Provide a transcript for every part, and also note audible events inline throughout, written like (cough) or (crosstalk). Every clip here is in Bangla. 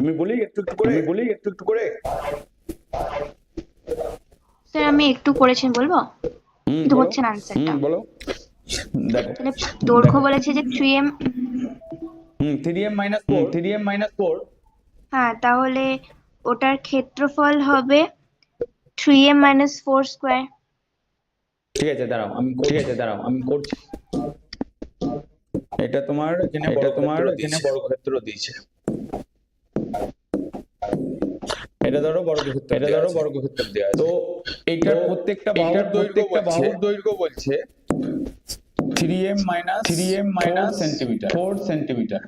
আমি বলি একটু একটু করে? বলি একটু একটু করে? স্যার আমি একটু করেছেন বলব? কিন্তু হচ্ছে না আনসারটা বলো। দেখো। দৈর্ঘ্য বলেছে যে three m hmm three m minus four three m minus four হ্যাঁ তাহলে ওটার ক্ষেত্রফল হবে three m minus four square ঠিক আছে দাঁড়াও আমি ঠিক আছে দাঁড়াও আমি করছি। এটা তোমার এখানে এটা তোমার এখানে বর্গক্ষেত্র দিয়েছে। এটা ধরো বর্গক্ষেত্র এটা ধরো বর্গক্ষেত্র দেওয়া আছে। তো এটার প্রত্যেকটা বাহুর প্রত্যেকটা বাহুর দৈর্ঘ্য বলছে three m minus three m minus centimetre four centimetre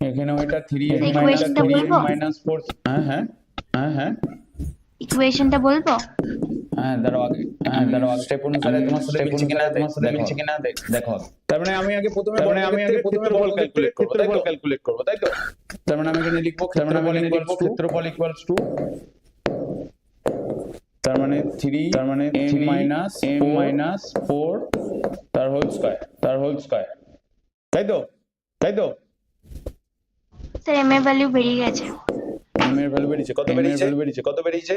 এখানেও এটা থ্রি এম এই মাইনাস equation টা থ্রি এম মাইনাস ফোর হ্যাঁ হ্যাঁ হ্যাঁ হ্যাঁ। ইকুয়েশনটা বলব? হ্যাঁ দাঁড়াও আগে। হ্যাঁ দাঁড়াও স্টেপ অনুসারে তোমার সাথে মিলছে কিনা তোমার সাথে মিলছে কিনা দেখ- দেখো। তার মানে আমি আগে প্রথমে তার মানে আমি আগে প্রথমে বল ক্যালকুলেট করব তাই তো? ক্যালকুলেট করব তাই তো? তার মানে আমি এখানে লিখব তার মানে আমি লিখব ক্ষেত্রফল ইকুয়ালস টু তার মানে 3 তার মানে m মাইনাস m মাইনাস 4 তার হোল স্কয়ার তার হোল স্কয়ার তাই তো? তাই তো? স্যার এম এর ভ্যালু বেরিয়ে গেছে। M এর ভ্যালু বেরিয়েছে। কত বেরিয়েছে? ভ্যালু বেরিয়েছে কত বেরিয়েছে?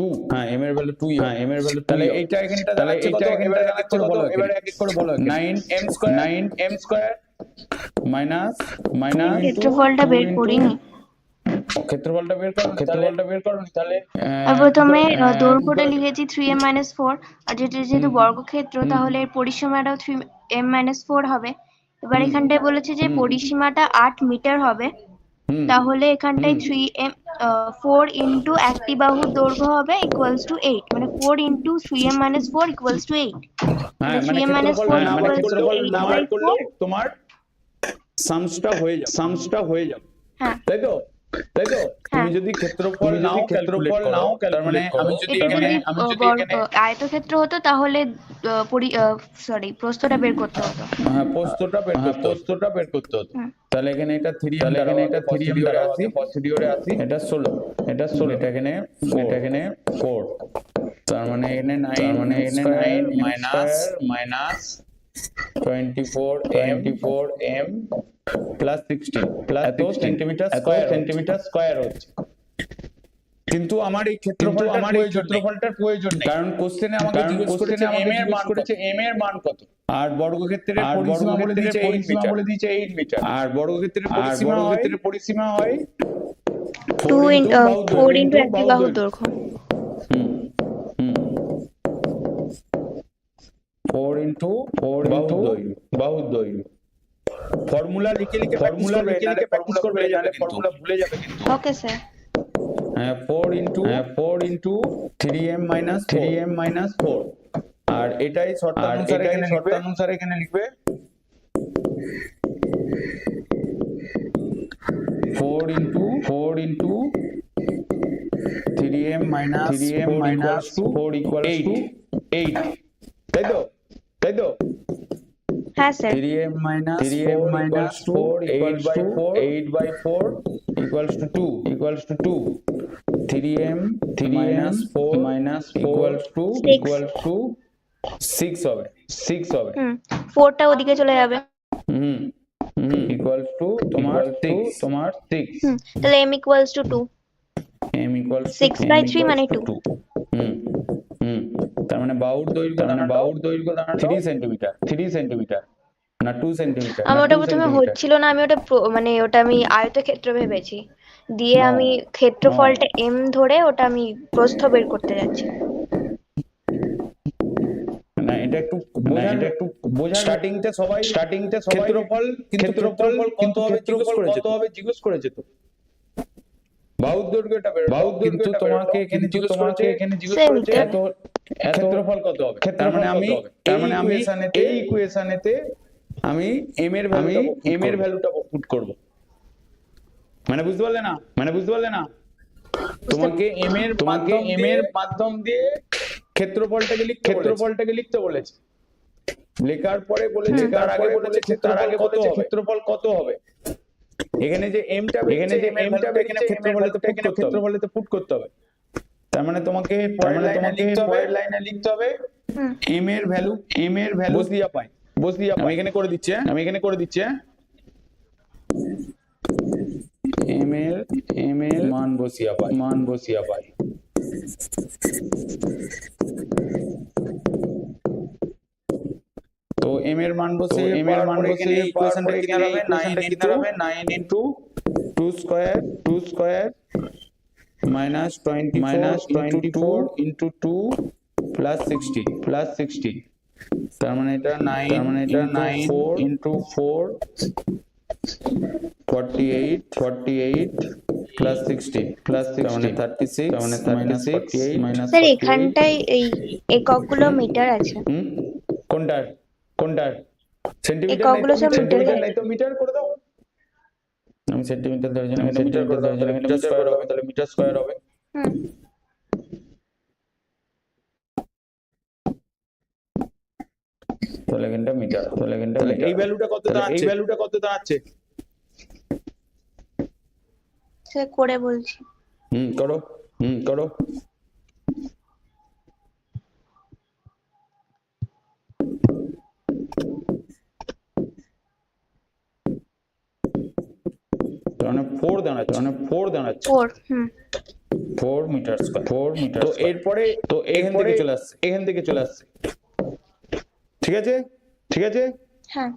টু হ্যাঁ এম এর ভ্যালু টু হ্যাঁ এম এর ভ্যালু তাহলে এইটা এখানে তাহলে এইটা এখানে এবার এক এক করে বলো এবারে এক এক করে বলো 9 m square 9 m square minus minus ক্ষেত্রফলটা বের করিনি। ক্ষেত্রফলটা বের করো ক্ষেত্রফলটা বের করো তাহলে প্রথমে দৈর্ঘ্যটা লিখেছি থ্রি এম মাইনাস ফোর আর যেটা যেহেতু বর্গক্ষেত্র তাহলে এর পরিসীমাটাও থ্রি এম মাইনাস ফোর হবে। এবার এখানটায় বলেছে যে পরিসীমাটা আট মিটার হবে। তাহলে এখানটায় থ্রি এম ফোর ইন্টু একটি বাহুর দৈর্ঘ্য হবে ইকুয়ালস টু এইট মানে four into three m minus four equals to eight হ্যাঁ 3m minus ক্ষেত্রফল 4 না equals to ক্ষেত্রফল 8 না by বার করলে 4 তোমার সামসটা হয়ে যাবে। সামসটা হয়ে যাবে। হ্যাঁ। তাই তো? তাই তো? তুমি হ্যাঁ। যদি ক্ষেত্রফল নাও ক্ষেত্রফল নাও তার মানে আমি যদি এখানে আমি যদি এখানে আয়তক্ষেত্র হতো তাহলে সরি প্রস্থটা বের করতে হতো। হ্যাঁ পোস্তটা বের করতে পোস্তটা বের করতে হতো। তাহলে এখানে এটা 3 তাহলে এখানে এটা 3 এম দ্বারা আসি পসিডিওরে আসি এটা 16 এটা 16 এটা এখানে এটা এখানে 4 তার মানে এখানে 9 মানে এখানে 9 minus minus 24 24 m plus 16 plus এত সেন্টিমিটার স্কয়ার সেন্টিমিটার স্কয়ার হচ্ছে কিন্তু আমার এই ক্ষেত্রফল আমার এই ক্ষেত্রফলটার প্রয়োজন নেই। কারণ কোশ্চেনে আমাকে জিজ্ঞেস করেছে এম এর মান করেছে এম এর মান কত? আর বর্গক্ষেত্রের পরিসীমা বলে দিয়েছে 8 মিটার বলে দিয়েছে 8 মিটার আর বর্গক্ষেত্রের পরিসীমা বর্গক্ষেত্রের পরিসীমা হয় টু into ফোর বাহুর ইন্টু একটি বাহুর। দৈর্ঘ্য। 4 ইনটু 4 ইনটু বাহুর দৈর্ঘ্য ফর্মুলা লিখে লিখে ফর্মুলা লিখে লিখে প্র্যাকটিস করবে জানে ফর্মুলা ভুলে যাবে কিন্তু। ওকে স্যার হ্যাঁ 4 ইনটু হ্যাঁ। 4 into 3m minus 3m minus 4 আর এটাই শর্তানুসারে এখানে শর্তানুসারে এখানে লিখবে। 4 into 4 into 3m minus 3m minus 4 equals to 8 তাই তো তাই তো হ্যাঁ sir 3m minus 3m minus 4 8 by 4 8 by 4 equals to 2 equals to 2 3m 3 minus 4 minus equals to Six. equals to 6 হবে 6 হবে হুম ফোরটা ওদিকে চলে যাবে হুম হুম equals to তোমার 6 তোমার 6 হুম তাহলে M equals to two m equals to Six by m three equals মানে to two. two. হুম হুম তার মানে বাহুর দৈর্ঘ্য মানে বাহুর দৈর্ঘ্য দাঁড়ানো 3 সেন্টিমিটার 3 সেন্টিমিটার না 2 সেন্টিমিটার আমার ওটা প্রথমে হচ্ছিল না আমি ওটা মানে ওটা আমি আয়তক্ষেত্র ভেবেছি। দিয়ে আমি ক্ষেত্রফলটা এম ধরে ওটা আমি প্রস্থ বের করতে যাচ্ছি। না এটা একটু বোঝান এটা একটু বোঝান স্টার্টিং তে সবাই স্টার্টিং তে সবাই ক্ষেত্রফল ক্ষেত্রফল কত হবে জিজ্ঞেস করেছে তো বাহুর দৈর্ঘ্যটা বের বাহুর কিন্তু তোমাকে এখানে জিজ্ঞেস এখানে জিজ্ঞেস করেছে এত ক্ষেত্রফল কত হবে? তার মানে আমি তার মানে আমি এই ইকুয়েশনেতে আমি এম এর আমি এম এর ভ্যালুটা পুট করব। মানে বুঝতে পারলে না? মানে বুঝতে পারলে না? তোমাকে এম এর তোমাকে এম এর মাধ্যম দিয়ে ক্ষেত্রফলটাকে লিখতে ক্ষেত্রফলটাকে লিখতে বলেছে। লেখার পরে বলেছে তার আগে বলেছে তার আগে বলেছে ক্ষেত্রফল কত হবে? এখানে যে এমটা এখানে যে এমটা এখানে ক্ষেত্রফলেতে এখানে ক্ষেত্রফলেতে পুট করতে হবে। তার মানে তোমাকে তার মানে তোমাকে পরের লাইনে লিখতে হবে এম এর ভ্যালু এম এর ভ্যালু বসদিয়া পাই বসদিয়া আমি এখানে করে দিচ্ছি হ্যাঁ? আমি এখানে করে দিচ্ছি হ্যাঁ? এম এর এম এর মান বসিয়া পাই মান বসিয়া পাই তো এম এর মান বসে এম এর মান বসে ইকুয়েশনটা কি দাঁড়াবে? 9 ইনটু দাঁড়াবে? 9 into 2 square 2 square minus 20 minus 24 into 2 plus 60 plus 60 তার মানে এটা 9 তার মানে এটা 9 ইনটু 4 48 48 প্লাস 60 প্লাস 60 মানে 36 তার মানে 36 মাইনাস স্যার এখানটায় এই এককগুলো মিটার আছে। হুম? কোনটার? কোনটার সেন্টিমিটার এককগুলো সব সেন্টিমিটার নাই তো মিটার করে দাও। আমি সেন্টিমিটার ধরে জানি সেন্টিমিটার করে দাও তাহলে মিটার স্কয়ার হবে তাহলে মিটার স্কয়ার হবে। তাহলে এখানটা মিটার তাহলে এখানটা এই ভ্যালুটা কত দাঁড়াচ্ছে? এই ভ্যালুটা কত দাঁড়াচ্ছে? স্যার করে বলছি। হুম করো। হুম করো তার মানে ফোর দাঁড়াচ্ছে মানে ফোর দাঁড়াচ্ছে four hmm. Four metre square four metre তো এরপরে তো এখান থেকে চলে আসছে এখান থেকে চলে আসছে। ঠিক আছে? ঠিক আছে? হ্যাঁ।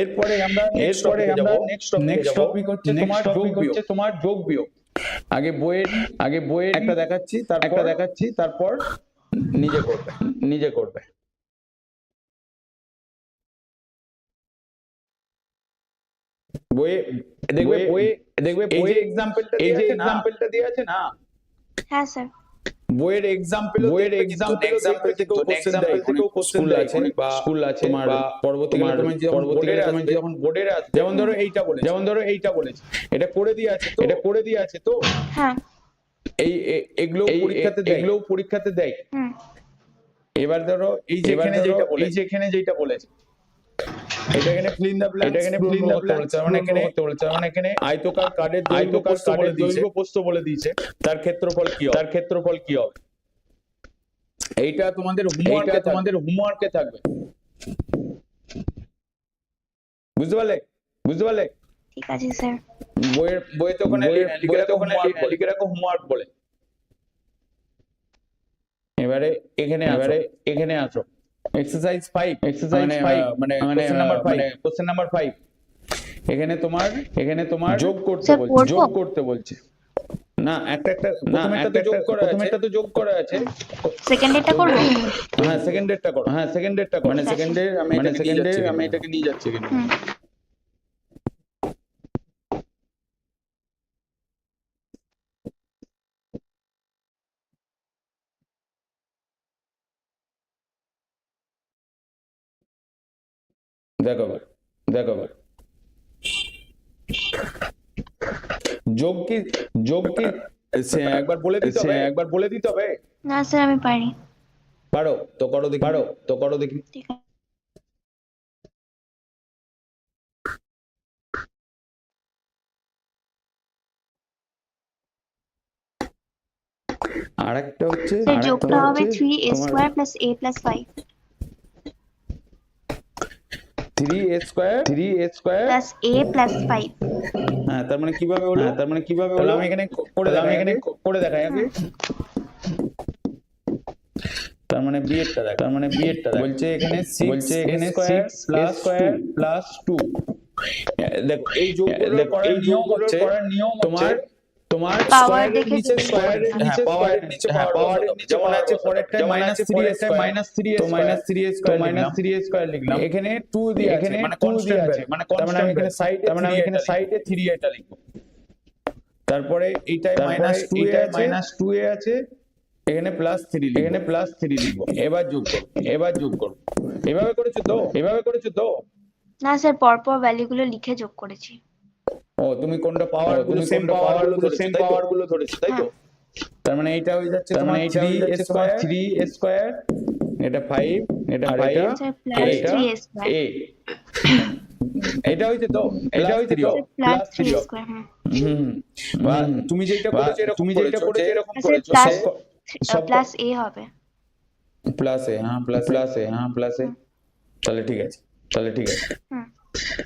এরপরে আমরা এরপরে আমরা নেক্সট নেক্সট টপিক হচ্ছে তোমার যোগ টপিক হচ্ছে তোমার যোগ বিয়োগ। আগে বইয়ের আগে বইয়ের একটা দেখাচ্ছি তারপর একটা দেখাচ্ছি তারপর নিজে করবে নিজে করবে। বইয়ে দেখবে বইয়ে- দেখবে এই যে এক্সাম্পলটা এই যে এক্সাম্পলটা দিয়ে আছে না? হ্যাঁ স্যার। বইয়ের এক্সাম্পল বইয়ের example এক্সাম্পল থেকেও কোশ্চেন দেয় থেকেও কোশ্চেন স্কুল আছে বা স্কুল আছে তোমার তুমি যখন বোর্ডের তুমি যখন বোর্ডের আসবে যেমন ধরো এইটা বলে যেমন ধরো এইটা বলেছে। এটা করে দিয়ে আছে তো? এটা করে দিয়ে আছে তো? হ্যাঁ। এই এগুলো পরীক্ষাতে দেয় এগুলো পরীক্ষাতে দেয় হুম। এবার ধরো এই যে এবার এখানে যেটা এই বলেছে। এখানে যেটা বলেছে। এটা এখানে ফিল ইন দ্য এটা এখানে ফিল ইন দ্য বলেছে মানে এখানে বলেছে মানে এখানে আয়তকার কার্ডের আয়তকার কার্ডের দৈর্ঘ্য প্রস্থ বলে দিয়েছে। তার ক্ষেত্রফল কি হবে? তার ক্ষেত্রফল কি হবে? এইটা তোমাদের হোমওয়ার্কে তোমাদের তোমাদের হোমওয়ার্কে থাকবে। বুঝতে পারলে? বুঝতে পারলে? ঠিক আছে স্যার। বইয়ের ওখানে বলে। লিখে রাখো হোমওয়ার্ক বলে। এবারে এখানে এবারে এখানে আসো। এক্সারসাইজ 5 এক্সারসাইজ মানে, ফাইভ মানে মানে কোশ্চেন নাম্বার 5 মানে কোশ্চেন নাম্বার ফাইভ এখানে তোমার এখানে তোমার যোগ করতে বলছে? যোগ করতে বলছে। না একটা একটা না একটা তো যোগ করা আছে। একটা তো যোগ করা আছে। সেকেন্ড ডেটটা করব? হ্যাঁ সেকেন্ডেরটা করো। হ্যাঁ সেকেন্ডেরটা করো। মানে ঠিক আছে। আমি মানে এটাকে নিয়ে সেকেন্ডে আমি এটাকে নিয়ে যাচ্ছি এখানে। দেখো দেখো যোগ কি যোগ কি? একবার বলে দিতে হবে একবার বলে দিতে হবে। না স্যার আমি পারি। পারো তো করো দেখি। পারো তো করো দেখি। আরেকটা হচ্ছে যোগটা হবে 3a2 a 5 3a square 3a square plus a plus five হ্যাঁ তার মানে কীভাবে হলো? হ্যাঁ, তার মানে কীভাবে হলো? আমি এখানে করে আমি এখানে করে দেখাই আগে তার মানে বিয়েরটা দেখ। তার মানে বিয়েরটা দেখ। বলছে এখানে বলছে বলছে এখানে 6 প্লাস স্কয়ার স্কয়ার প্লাস 2 দেখো এই হচ্ছে করার নিয়ম হচ্ছে তোমার তোমার স্কয়ারের নিচে স্কয়ারের নিচে হ্যাঁ, পাওয়ারের নিচে হ্যাঁ, নিচে যেমন আছে পরেরটা মাইনাস 3 পরেরটা স্কয়ার minus 3a মাইনাস 3 তো square minus minus 3a square লিখলাম। এখানে 2 দিয়ে এখানে মানে 2 দিয়ে আছে। মানে মানে আমি এখানে সাইডে তার মানে আমি এখানে সাইডে 3 এটা লিখব। তারপরে এইটায় মাইনাস 2 এ মাইনাস 2 এ আছে। এখানে প্লাস 3 এখানে প্লাস 3 লিখব। এবার যোগ করো এবার যোগ করব এভাবে করেছ তো? এভাবে করেছ তো? না স্যার পরপর ভ্যালুগুলো লিখে যোগ করেছি। ও তুমি কোনটা পাওয়ারগুলো সেম পাওয়ারগুলো সেম পাওয়ারগুলো ধরেছে তাই তো? তার মানে এইটা হয়ে যাচ্ছে তার মানে এটা হয়ে যাচ্ছে তোমার 3 স্কয়ার এটা 5 এটা 5 এটা? a এটা (coughs) হইছে তো? এটা হইছে তো? Plus three three square hmm. তুমি যেটা করেছ এরকম তুমি যেটা করেছ এরকম স্যার করেছ প্লাস সব- প্লাস এ হবে। প্লাস এ হ্যাঁ প্লাস প্লাস এ হ্যাঁ প্লাস এ তাহলে ঠিক আছে তাহলে ঠিক আছে।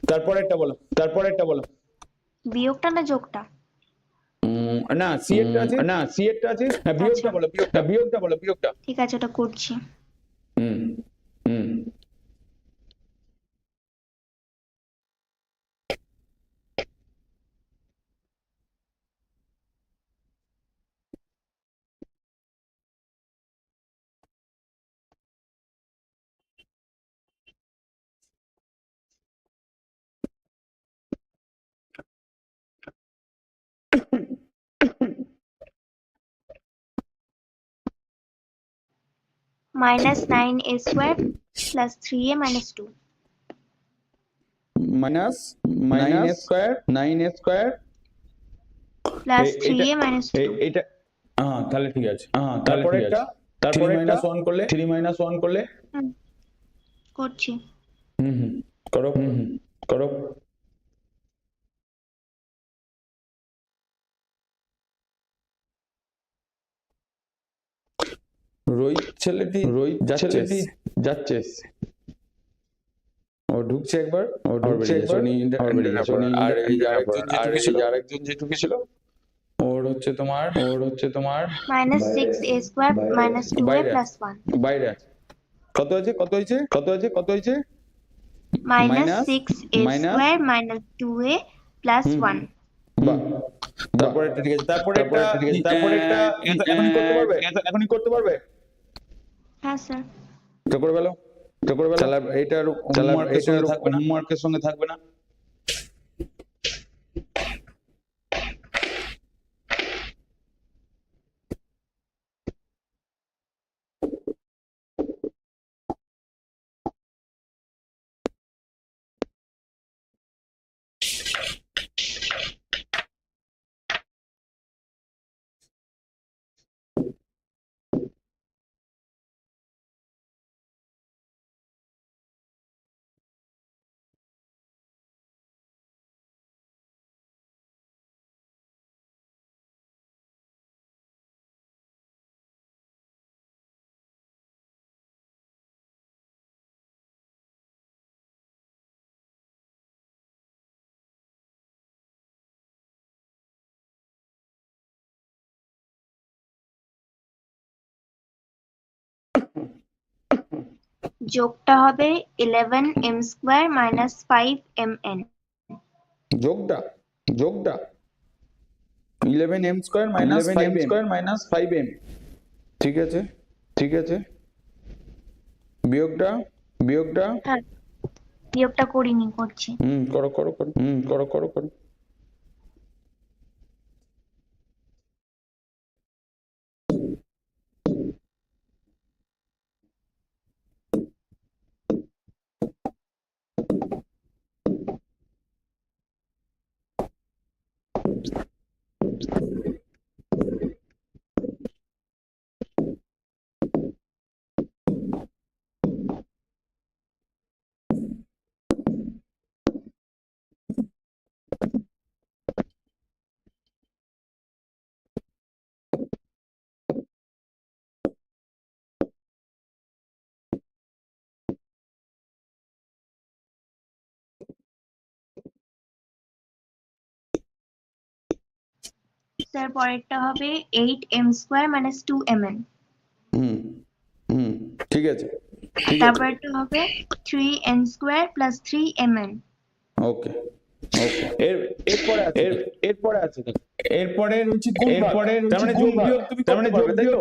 তারপরেরটা বলো তারপরেরটা বলো। বিয়োগটা না যোগটা? না সি এরটা আছে না সি এরটা আছে হ্যাঁ বিয়োগটা আচ্ছা। বলো বিয়োগটা বিয়োগটা বলো বিয়োগটা। ঠিক আছে ওটা করছি। Minus nine a square plus three a minus two minus nine square nine square plus a- three এটা- এ মাইনাস টু এটা হ্যাঁ তাহলে ঠিক আছে। হ্যাঁ তারপরে একটা তারপরে মাইনাস ওয়ান করলে? থ্রি মাইনাস ওয়ান করলে? করছি। হুম হুম। করো। হুম হুম। করো। রোহিত ছেলেটি রোহিত ছেলেটি যাচ্ছে। ও ঢুকছে একবার। ও ঢুকছে আর এই আরেকজন যে ঢুকেছিল ওর হচ্ছে তোমার ওর হচ্ছে তোমার minus six a square minus two a plus one বাইরে কত আছে। কত হয়েছে? কত আছে কত হয়েছে? Minus six a square minus two a plus one তারপরে একটা ঠিক আছে। তারপরে একটা তারপরে একটা এখনই করতে পারবে? এখনই করতে পারবে? হ্যাঁ স্যার। তো করে ফেলো তো করে ফেলো তাহলে এটার হোমওয়ার্কের সঙ্গে থাকবে না? যোগটা হবে eleven m square minus five m N যোগটা। যোগটা eleven m square minus m square minus five m ঠিক আছে? ঠিক আছে? বিয়োগটা বিয়োগটা? হ্যাঁ। বিয়োগটা করিনি করছি। হুম করো করো করো। হুম করো করো করো। স্যার পরেরটা হবে eight m square minus two m N hmm hmm ঠিক আছে তারপরটা হবে three N square plus three m N okay okay এর এরপরে আছে এর এরপরে আছে এরপরে হচ্ছে এরপরে মানে তুমি মানে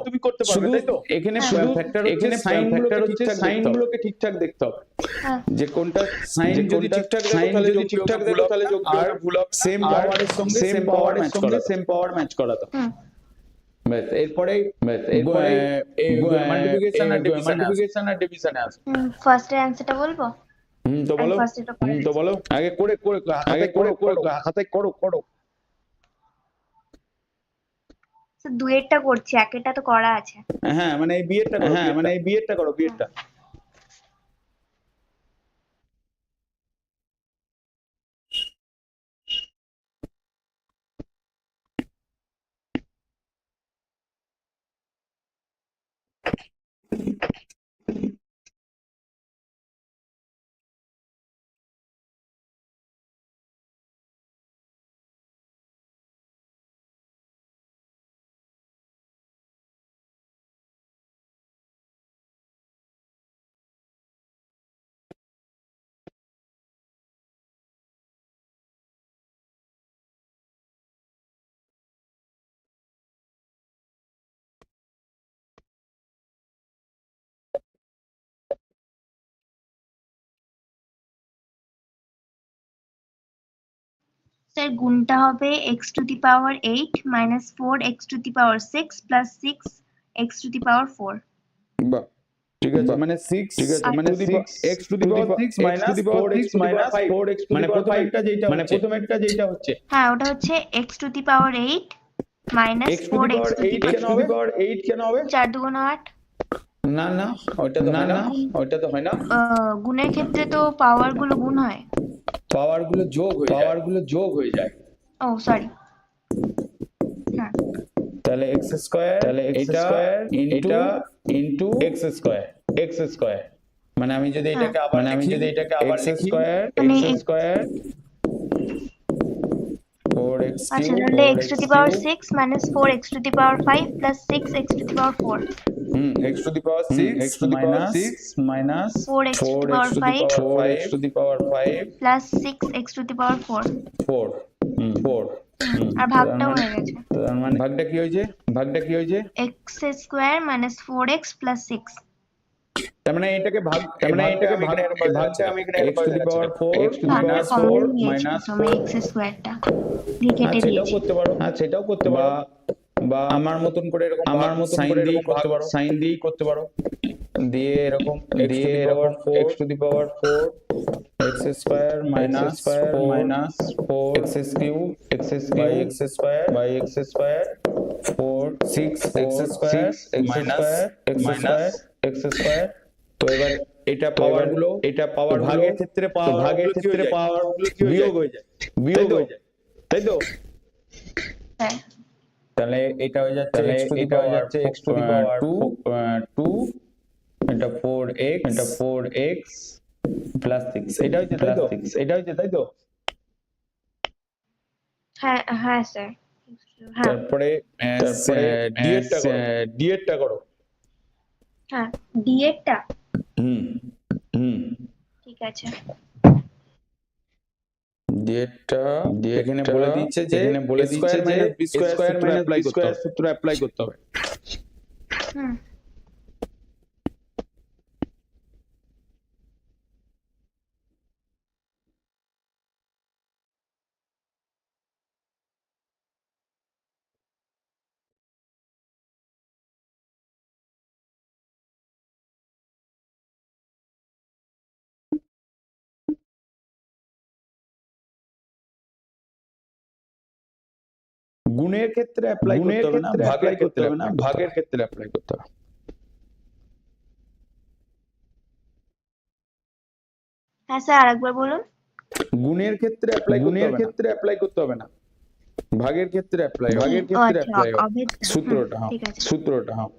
তুমি করতে পারবে তাই তো? এখানে ফ্যাক্টর এখানে সাইন গুলোকে ঠিকঠাক সাইন গুলোকে ঠিকঠাক দেখতে হবে। হ্যাঁ। যে কোনটা সাইন যদি ঠিকঠাক সাইন যদি ঠিকঠাক দেখো তাহলে যোগ আর ভুলক সেম পাওয়ারের সঙ্গে সেম পাওয়ারের সঙ্গে সেম পাওয়ার ম্যাচ করাতো ব্যাস এরপরে ব্যাস এরপরে মাল্টিপ্লিকেশন আর ডিভিশন মাল্টিপ্লিকেশন আর ডিভিশনে আসে। ফার্স্টের অ্যান্সারটা বলব? হুম তো বলো। হুম তো বলো। আগে করে করে আগে করে করে। হাতে করো করো স্যার দুয়েরটা করছি একেরটা তো করা আছে। হ্যাঁ মানে এই বিয়েরটা করো হ্যাঁ মানে এই বিয়েরটা করো বিয়েরটা। স্যার গুণটা হবে x to the power eight minus four x to the power six plus six x to the power four বাহ ঠিক আছে মানে 6 ঠিক আছে মানে আচ্ছা। 6 x to the power 6 minus 4 x minus 4 x মানে প্রথম একটা যেটা মানে প্রথম একটা যেটা হচ্ছে হ্যাঁ ওটা হচ্ছে x to the power eight minus x to four the x power to 8 কেন হবে পাওয়ার 8 কেন হবে চার দুগুণ আট না না ওইটা তো না না ওইটা তো হয় না আহ, গুণের ক্ষেত্রে তো পাওয়ারগুলো গুণ হয় পাওয়ারগুলো যোগ হয়ে পাওয়ারগুলো যোগ হয়ে যায়। ও সরি তাহলে x স্কয়ার তাহলে x স্কয়ার এটা into x square x square মানে আমি যদি এটাকে আবার মানে আমি যদি এটাকে আবার x square x square 4x আচ্ছা তাহলে x to the power 6 4x to the power 5 6x to the power 4 Hmm, x to the power 6 x to the power 6 minus 4x, to the power 5 plus 6x to the power 4 4 4 আর ভাগটাও হয়ে গেছে। তার মানে ভাগটা কি হয়েছে? ভাগটা কি হয়েছে? x স্কয়ার 4x 6 এটাকে ভাগ মাইনাস আমি x স্কয়ারটা আচ্ছা, করতে পারো। হ্যাঁ সেটাও করতে পারো। বা আমার মতন করে এরকম আমার মতো সাইন দিয়ে করতে পারো। সাইন দিয়েই করতে পারো। দিয়ে এরকম দিয়ে দিয়ে এরকম x to the power 4 x square minus square minus 4 x cube x cube x square by x square 4 6 x square square x minus square x minus square x square তো এবার এটা পাওয়ারগুলো এটা পাওয়ার ভাগের ক্ষেত্রে power ভাগের ক্ষেত্রে পাওয়ারগুলো কি বিয়োগ হয়ে যায়। বিয়োগ হয়ে যায়। তাই তো? হ্যাঁ। তাহলে এটা হয়ে যাচ্ছে এটা হয়ে যাচ্ছে x the uh, power 2 2 এটা 4x এটা 4x প্লাস 6 এটা হচ্ছে তাই তো? এটা হচ্ছে তাই তো? হ্যাঁ হ্যাঁ স্যার হ্যাঁ। তারপরে তারপরে ডি d এরটা এরটা ডি এরটা করো। হ্যাঁ ডি এরটা হুম হুম। ঠিক আছে। ডিএটা এখানে এখানে বলে দিচ্ছে যে এখানে বলে দিচ্ছে যে স্কয়ার মাইনাস বি স্কয়ার সূত্র সূত্র অ্যাপ্লাই করতে হবে। হুম। গুণের ক্ষেত্রে অ্যাপ্লাই গুণের করতে হবে না ক্ষেত্রে ভাগের করতে হবে না ভাগের ক্ষেত্রে অ্যাপ্লাই করতে হবে। হ্যাঁ স্যার আরেকবার বলুন। গুণের ক্ষেত্রে অ্যাপ্লাই গুণের ক্ষেত্রে অ্যাপ্লাই করতে হবে না। ভাগের ক্ষেত্রে অ্যাপ্লাই ভাগের ক্ষেত্রে আচ্ছা অ্যাপ্লাই সূত্রটা হ্যাঁ ঠিক আছে। সূত্রটা হ্যাঁ